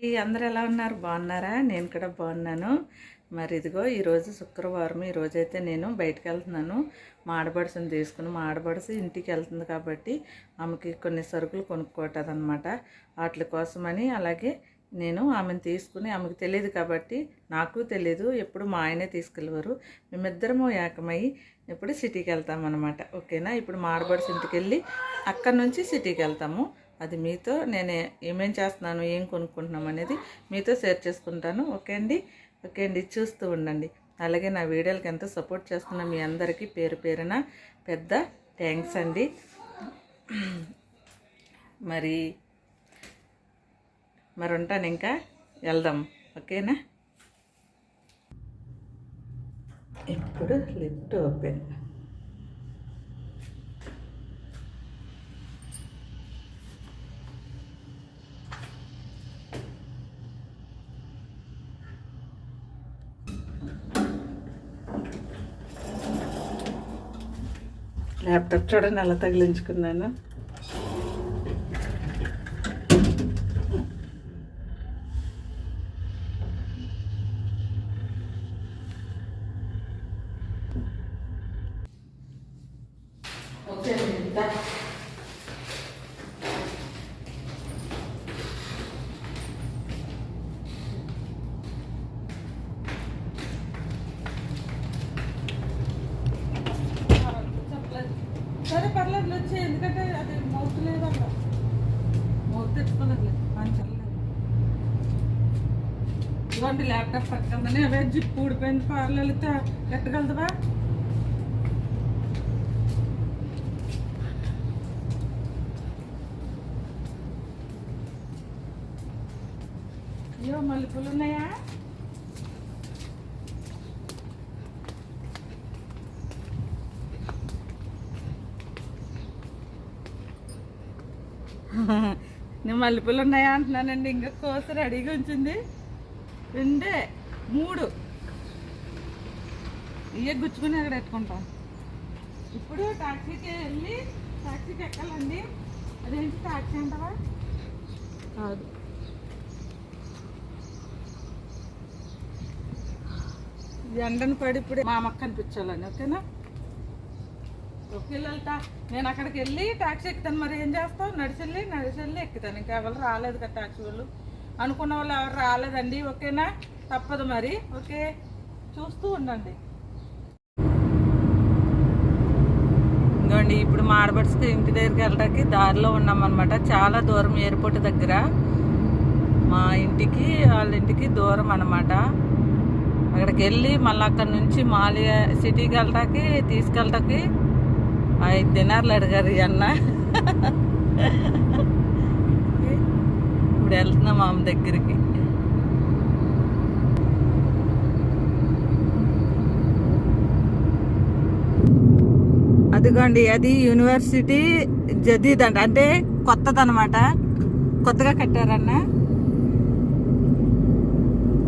అందరు ఎలా ఉన్నారు? బాగున్నారా? నేను కూడా బాగున్నాను. మరి ఇదిగో ఈరోజు శుక్రవారం. ఈరోజు అయితే నేను బయటకు వెళ్తున్నాను. మాడబడుసుని తీసుకుని మాడబడుసు ఇంటికి వెళ్తుంది కాబట్టి ఆమెకి కొన్ని సరుకులు కొనుక్కోవటది అనమాట వాటి కోసమని అలాగే నేను ఆమెను తీసుకుని ఆమెకు తెలియదు కాబట్టి నాకు తెలియదు ఎప్పుడు మా ఆయనే తీసుకెళ్ళవారు. మేమిద్దరము ఏకమై ఇప్పుడు సిటీకి వెళ్తామన్నమాట ఓకేనా? ఇప్పుడు మాడబడుసు ఇంటికి వెళ్ళి అక్కడి నుంచి సిటీకి వెళ్తాము. అది మీతో నేను ఏమేం చేస్తున్నాను ఏం కొనుక్కుంటున్నాం అనేది మీతో షేర్ చేసుకుంటాను. ఓకే అండి? ఓకే అండి. చూస్తూ ఉండండి. అలాగే నా వీడియోలకి ఎంతో సపోర్ట్ చేస్తున్న మీ అందరికీ పేరు పేరున పెద్ద థ్యాంక్స్ అండి. మరి మరి ఉంటాను ఇంకా? వెళ్దాం. ఓకేనా? ఇప్పుడు లిఫ్ట్ ఓపెన్. ల్యాప్టాప్ చూడండి ఎలా తగిలించుకున్నాను. ఓకే దా. చెప్పలేదు సరే పర్లేదు వచ్చి ఎందుకంటే అది మౌత్ లేదు అక్కడ మౌత్ తెచ్చుకోలేదు. ఇదిగోండి ల్యాప్టాప్ పట్టుకుందని అవే జిప్ ఊడిపోయింది పార్లు వెళ్తే ఎట్టగలదువా అయ్యో మల్లెపూలు ఉన్నాయా నేను మల్లెపూలు ఉన్నాయా అంటున్నానండి. ఇంకా కోస రెడీగా ఉంచింది. రెండే మూడు. ఇయ్య గుచ్చుకుని అక్కడ పెట్టుకుంటాం. ఇప్పుడు టాక్సీకి వెళ్ళి టాక్సీకి ఎక్కాలండి. అదేంటి టాక్సీ అంటావా? కాదు. ఎండను పడి ఇప్పుడు మా అమ్మకి కనిపించాలని ఓకేనా? ఓకే నేను అక్కడికి వెళ్ళి ట్యాక్సీ ఎక్కుతాను మరి ఏం చేస్తావు? నడిచెళ్ళి నడిచెళ్ళి ఎక్కుతాను. ఇంకా ఎవరు రాలేదు కదా ట్యాక్సీ వాళ్ళు. అనుకున్న వాళ్ళు ఎవరు రాలేదండి. ఓకేనా? తప్పదు మరి. ఓకే? చూస్తూ ఉండండి. ఇంకోండి ఇప్పుడు మా ఇంటి దగ్గరికి వెళ్ళడానికి దారిలో ఉన్నామన్నమాట. చాలా దూరం ఎయిర్పోర్ట్ దగ్గర. మా ఇంటికి వాళ్ళ ఇంటికి దూరం అన్నమాట. అక్కడికి వెళ్ళి మళ్ళీ అక్కడి నుంచి మాలియా సిటీకి వెళ్ళటానికి తీసుకెళ్ళటానికి ఐదు దినార్లు అడిగారు అన్న. ఇప్పుడు వెళ్తున్నాం ఆమె దగ్గరికి. అదిగోండి అది యూనివర్సిటీ జదీద్ అంట. అంటే కొత్తదనమాట. కొత్తగా కట్టారన్న.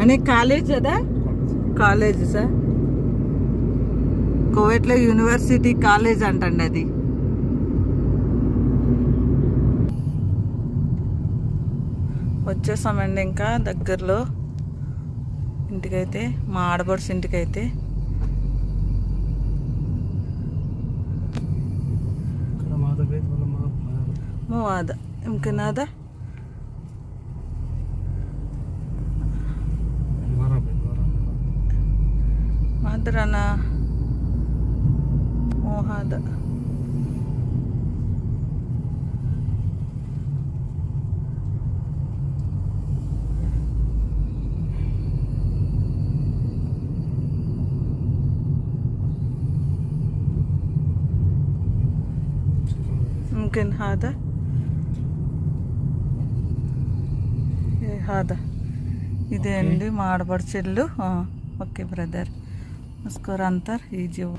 అని కాలేజ్ కదా కాలేజ్ సార్. కోవెట్లో యూనివర్సిటీ కాలేజ్ అంటండి అది. వచ్చేసామండి ఇంకా దగ్గరలో. ఇంటికైతే మా ఆడబడుచు ఇంటికైతే. మూవాద మాదరానా? يمكن هذا إيه هذا ఇదే అండి మా ఆడపడుచెల్లు ఓకే బ్రదర్ ముస్కోర్ అంతర్ ఈ జీవ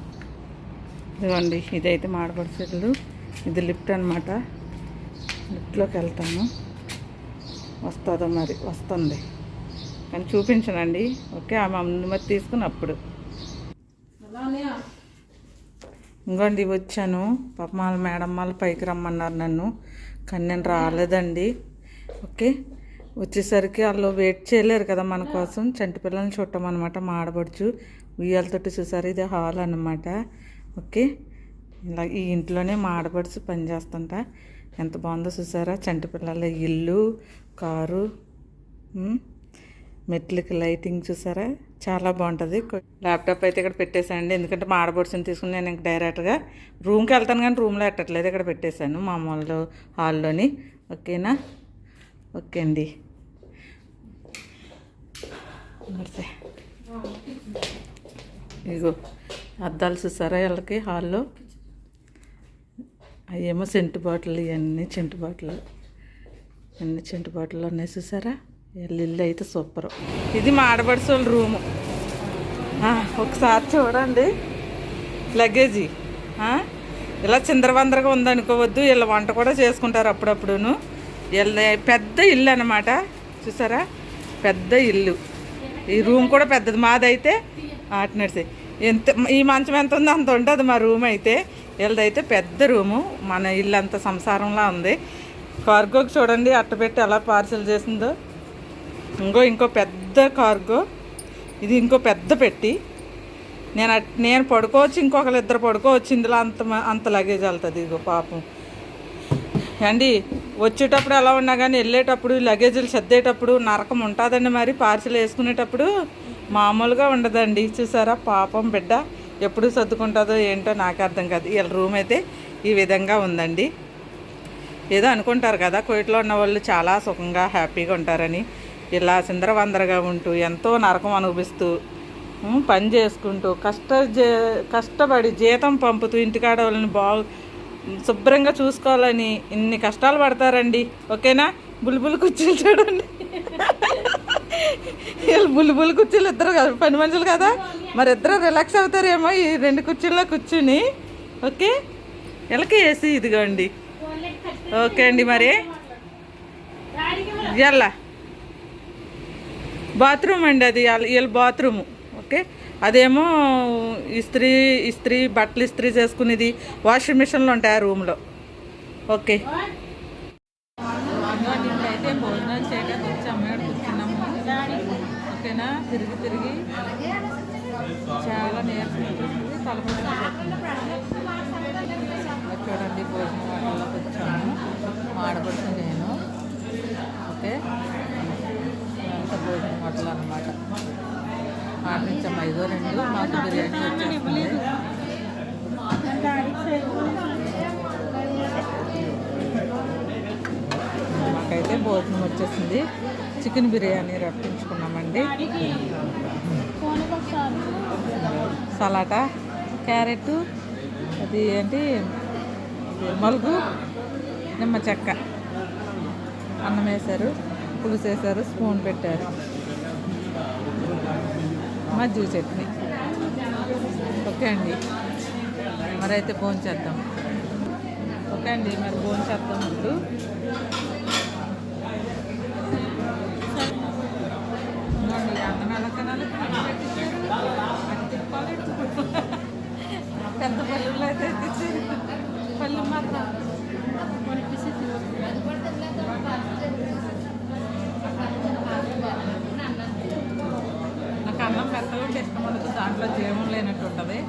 ఇదిగోండి ఇదైతే మా చెట్లు ఇది లిఫ్ట్ అనమాట లిఫ్ట్లోకి వెళ్తాను. వస్తుందో మరి? వస్తుంది. కానీ చూపించనండి. ఓకే ఆమె అనుమతి తీసుకుని అప్పుడు. ఇంకోండి వచ్చాను. పాప వాళ్ళ మేడం వాళ్ళు పైకి రమ్మన్నారు నన్ను. కానీ నేను రాలేదండి. ఓకే వచ్చేసరికి వాళ్ళు వెయిట్ చేయలేరు కదా మన కోసం. చంటి పిల్లల్ని చుట్టమన్నమాట మా ఆడపడుచు ఉయ్యాలతోటి చూసారు ఇది హాల్ అన్నమాట. ఓకే. ఇలా ఈ ఇంట్లోనే మా ఆడపడుచు పని ఎంత బాగుందో చూసారా? చంటి పిల్లల ఇల్లు కారు మెట్లకి లైటింగ్ చూసారా? చాలా బాగుంటుంది. ల్యాప్టాప్ అయితే ఇక్కడ పెట్టేశానండి. ఎందుకంటే మా తీసుకుని నేను ఇంకా డైరెక్ట్గా రూమ్కి వెళ్తాను కానీ రూమ్లో పెట్టట్లేదు ఇక్కడ పెట్టేశాను మామూలు హాల్లోని. ఓకేనా? ఓకే అండి. ఇదిగో ఇగో. అద్దాలు చూసారా వీళ్ళకి హాల్లో? అవేమో సెంటు బాటిల్ ఇవన్నీ చెంటు బాటిల్. అన్ని చెంటు బాటిల్ ఉన్నాయి చూసారా? వీళ్ళ ఇల్లు అయితే సూపర్. ఇది మా ఆడపడుచోళ్ళ రూము. ఒకసారి చూడండి. లగేజీ. ఇలా చిందరవందరగా ఉందనుకోవద్దు. వీళ్ళ వంట కూడా చేసుకుంటారు అప్పుడప్పుడును. వీళ్ళ పెద్ద ఇల్లు అనమాట చూసారా? పెద్ద ఇల్లు. ఈ రూమ్ కూడా పెద్దది. మాదైతే ఆటి నడిచి ఎంత ఈ మంచం ఎంత ఉందో అంత ఉంటుంది. మా రూమ్ అయితే. వీళ్ళదైతే పెద్ద రూము మన ఇల్లు అంత సంసారంలా ఉంది. కార్గోకి చూడండి అట్టపెట్టి ఎలా పార్సిల్ చేసిందో. ఇంకో ఇంకో పెద్ద కార్గో ఇది ఇంకో పెద్ద పెట్టి. నేను అట్- నేను పడుకోవచ్చు ఇంకొకరు ఇద్దరు పడుకోవచ్చు. ఇందులో అంత అంత లగేజ్ వెళ్తుంది. ఇదిగో పాపం. అండి వచ్చేటప్పుడు ఎలా ఉన్నా కానీ వెళ్ళేటప్పుడు లగేజీలు సర్దేటప్పుడు నరకం ఉంటుందండి మరి. పార్సిల్ వేసుకునేటప్పుడు మామూలుగా ఉండదండి. చూసారా? పాపం బిడ్డ ఎప్పుడు సర్దుకుంటుందో ఏంటో నాకు అర్థం కాదు. వీళ్ళ రూమ్ అయితే ఈ విధంగా ఉందండి. ఏదో అనుకుంటారు కదా కోయిట్లో ఉన్న వాళ్ళు చాలా సుఖంగా హ్యాపీగా ఉంటారని. ఇలా చిందరవందరగా ఉంటూ ఎంతో నరకం అనుభవిస్తూ పని చేసుకుంటూ కష్ట జే- కష్టపడి జీతం పంపుతూ ఇంటికాడ వాళ్ళని బాగు శుభ్రంగా చూసుకోవాలని ఇన్ని కష్టాలు పడతారండి. ఓకేనా? బుల్బుల్ కూర్చుని చూడండి. వీళ్ళు బుల్బుల్ కుర్చీలు ఇద్దరు కదా పని మనుషులు కదా? మరి ఇద్దరు రిలాక్స్ అవుతారేమో ఈ రెండు కుర్చీల్లో కూర్చుని. ఓకే? వీళ్ళకి ఏసీ ఇదిగోండి. ఓకే అండి మరి. ఎల్లా? బాత్రూమ్ అండి అది వీళ్ళ బాత్రూము. ఓకే? అదేమో ఇస్త్రీ ఇస్త్రీ బట్టలు ఇస్త్రీ చేసుకునేది వాషింగ్ మిషన్లు ఉంటాయి ఆ రూమ్లో. ఓకే అయితే భోజనాలు చేయడానికి వచ్చి అమ్మాయి కూర్చున్నాము ఓకేనా తిరిగి తిరిగి చాలా నీరసం చూడండి భోజనం వాళ్ళకి వచ్చాము మాడబడుతు నేను. ఓకే. అంత భోజనం హోటల్ అనమాట ఆడించాము ఐదో రెండు. మాకు బిర్యానీ మాకైతే భోజనం వచ్చేసింది. చికెన్ బిర్యానీ రప్పించుకున్నామండి. సలాటా క్యారెట్ అది ఏంటి? మలుగు నిమ్మ చెక్క. అన్నం వేశారు పులుసు వేశారు స్పూన్ పెట్టారు. మజ్జిగ చట్నీ. ఓకే అండి. మరైతే భోంచేద్దాం. చేద్దాం ఓకే అండి మరి భోంచేద్దాం ముందు ఇప్పుడు ఇదిగోండి, అన్నం ఎలా తినాలి? అటు తిప్పాలి, ఇటు తిప్పాలి. పెద్ద పళ్ళు అయితే తెచ్చేది పళ్ళు మాత్రం నాకు అన్నం మెత్తగా ఉంటే ఇష్టం ఉండదు దాంట్లో జీవం లేనట్టు ఉంటుంది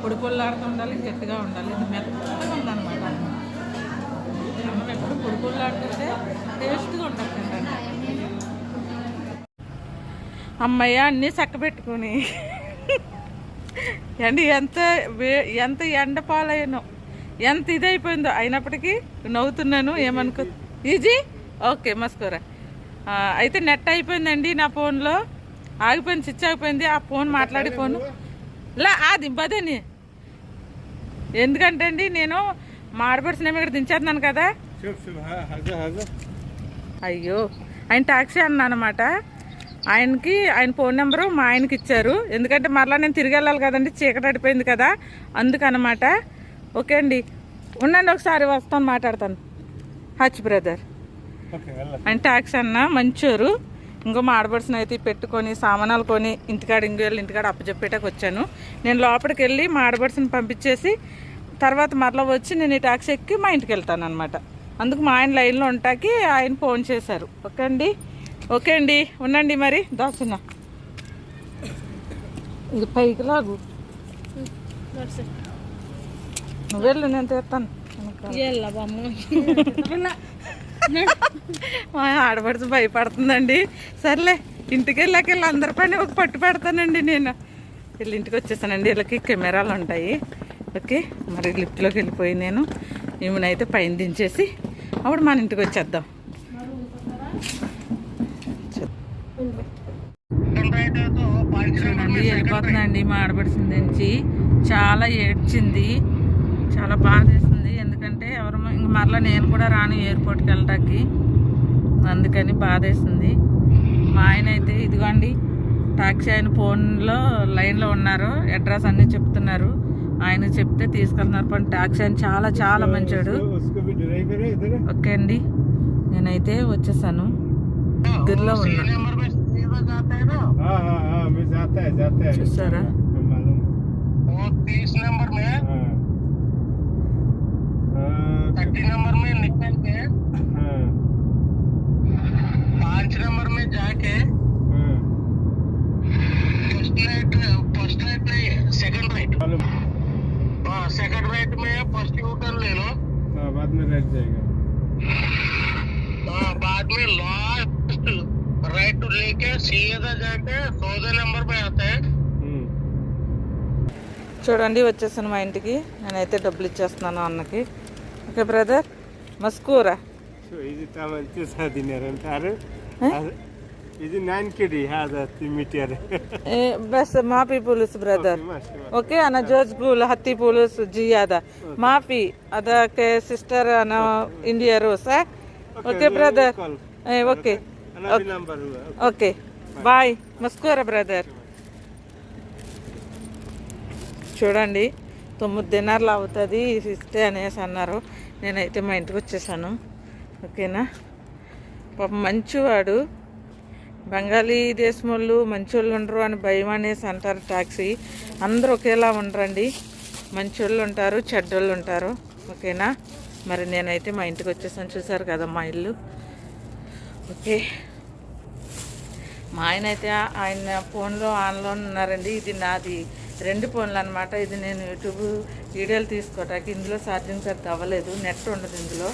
పొడి పొల్లాడుతూ ఉండాలి గట్టిగా ఉండాలి ఇది మెత్తగా ఉందన్నమాట అన్నం అన్నం ఎప్పుడు పొడి పొల్లాడుతుంటే టేస్ట్గా ఉంటుంది తింటాను అమ్మయ్య అన్నీ చక్క పెట్టుకుని అండి ఎంత ఎంత ఎండ పాలయ్యానో ఎంత ఇదైపోయిందో అయినప్పటికీ నవ్వుతున్నాను ఏమనుకో ఈజీ. ఓకే మస్కోరా. అయితే నెట్ అయిపోయిందండి నా ఫోన్లో. ఆగిపోయింది స్విచ్ ఆగిపోయింది. ఆ ఫోన్ మాట్లాడే ఫోను. లా అది బదని. ఎందుకంటే అండి నేను మాడబడి సినిమా ఇక్కడ దించేస్తున్నాను కదా. అయ్యో ఆయన టాక్సీ అన్నమాట ఆయనకి ఆయన ఫోన్ నెంబరు మా ఆయనకి ఇచ్చారు. ఎందుకంటే మరలా నేను తిరిగి వెళ్ళాలి కదండి చీకటి అడిపోయింది కదా అందుకనమాట. ఓకే అండి. ఉండండి ఒకసారి వస్తాను మాట్లాడతాను. హచ్ బ్రదర్. ఆయన ట్యాక్స్ అన్న మంచోరు. ఇంకో మాడబడిసిన అయితే పెట్టుకొని సామానాలు కొని ఇంటికాడ ఇంకోళ్ళు ఇంటికాడ అప్పచెప్పేటకు వచ్చాను. నేను లోపలికి వెళ్ళి మాడబడిసిన పంపించేసి తర్వాత మరలా వచ్చి నేను ఈ ట్యాక్సీ ఎక్కి మా ఇంటికి వెళ్తాను అనమాట అందుకు మా ఆయన లైన్లో ఉంటాకి ఆయన ఫోన్ చేశారు. ఓకే అండి. ఓకే అండి ఉండండి మరి. దాచున్నా ఇది పైకి లాగు. నువ్వు వెళ్ళు నేను తెస్తాను. మా ఆడపడుచు భయపడుతుందండి. సర్లే ఇంటికి వెళ్ళాక వెళ్ళి అందరి పని ఒక పట్టు పెడతానండి నేను. వీళ్ళ ఇంటికి వచ్చేసానండి వీళ్ళకి కెమెరాలు ఉంటాయి. ఓకే మరి లిఫ్ట్లోకి వెళ్ళిపోయి నేను ఈమెనైతే పైన దించేసి అప్పుడు మన ఇంటికి వచ్చేద్దాం. చూడండి వెళ్ళిపోతుందండి మా ఆడపడిసిన నుంచి చాలా ఏడ్చింది. చాలా బాధేసింది ఎందుకంటే ఎవరు ఇంకా మరలా నేను కూడా రాను ఎయిర్పోర్ట్కి వెళ్ళడానికి అందుకని బాధేసింది మా ఆయన అయితే ఇదిగోండి టాక్సీ ఆయన ఫోన్లో లైన్లో ఉన్నారు. అడ్రస్ అన్నీ చెప్తున్నారు. ఆయన చెప్తే తీసుకెళ్తున్నారు. పని టాక్సీ ఆయన చాలా చాలా మంచాడు. ఓకే అండి. నేనైతే వచ్చేసాను. ना गिरला नंबर में जाता है ना? हाँ हाँ हाँ जाता है जाता है। अच्छा, सर हाँ। और तीस नंबर हाँ। हाँ, नंबर में निकल के पाँच नंबर में जाके फ़र्स्ट राइट फ़र्स्ट राइट नहीं सेकंड सेकंड राइट में फ़र्स्ट टर्न ले लो। बाद में राइट जाएगा। हाँ बाद में लास्ट राइट लेके सीधा जाके चौदह नंबर पे आता है हम्म చూడండి వచ్చేసాను మా ఇంటికి నేనైతే డబ్బులు ఇచ్చేస్తున్నాను అన్నకి ఓకే బ్రదర్ మస్కూరా సో ఇది తమంచి సాధినారంటారు ఇది నాన్ కిడి హదా తిమిటియర్ బస్ మాఫీ పులుసు బ్రదర్ ఓకే అన్న జోజ్ పూల్ హత్తి పులుసు జియాద మాఫీ అదకే సిస్టర్ అన్న India rose okay brother okay అన్నది నంబర్ okay. Bye. మస్కూరా బ్రదర్. చూడండి తొమ్మిది దినార్లు అవుతుంది ఇస్తే అనేసి అన్నారు. నేనైతే మా ఇంటికి వచ్చేసాను. ఓకేనా? పాపం మంచివాడు. బెంగాలీ దేశం వాళ్ళు మంచోళ్ళు ఉండరు అని భయం అనేసి అంటారు టాక్సీ. అందరూ ఒకేలా ఉండరండి. మంచోళ్ళు ఉంటారు చెడ్డోళ్ళు ఉంటారు. ఓకేనా? మరి నేనైతే మా ఇంటికి వచ్చేసాను. చూసారు కదా మా ఇల్లు? ఓకే. మా ఆయన అయితే ఆయన ఫోన్లో ఆన్లో ఉన్నారండి. ఇది నాది రెండు ఫోన్లు అనమాట ఇది నేను యూట్యూబ్ వీడియోలు తీసుకోవటానికి ఇందులో ఛార్జింగ్ సరిగ్గా అవ్వలేదు. నెట్ ఉండదు ఇందులో.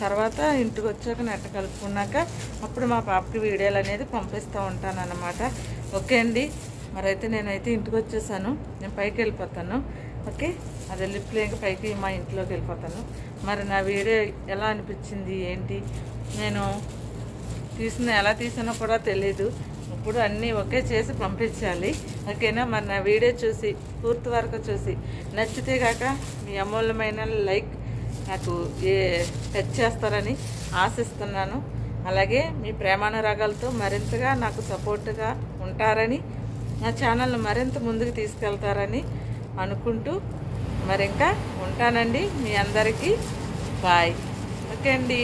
తర్వాత ఇంటికి వచ్చాక నెట్ కలుపుకున్నాక అప్పుడు మా పాపకి వీడియోలు అనేది పంపిస్తూ ఉంటాను అనమాట ఓకే అండి. మరైతే నేనైతే ఇంటికి వచ్చేసాను. నేను పైకి వెళ్ళిపోతాను. ఓకే? అది వెళ్ళిపోయాక లేక పైకి మా ఇంట్లోకి వెళ్ళిపోతాను. మరి నా వీడియో ఎలా అనిపించింది? ఏంటి? నేను తీసిన ఎలా తీసినా కూడా తెలీదు. ఇప్పుడు అన్నీ ఒకే చేసి పంపించాలి. ఓకేనా? మరి నా వీడియో చూసి పూర్తి వరకు చూసి. నచ్చితే కాక మీ అమూల్యమైన లైక్ నాకు ఏ టచ్ చేస్తారని ఆశిస్తున్నాను. అలాగే మీ ప్రేమానురాగాలతో మరింతగా నాకు సపోర్ట్గా ఉంటారని నా ఛానల్ను మరింత ముందుకు తీసుకెళ్తారని అనుకుంటూ మరి ఇంకా ఉంటానండి మీ అందరికీ. బాయ్. ఓకే అండి.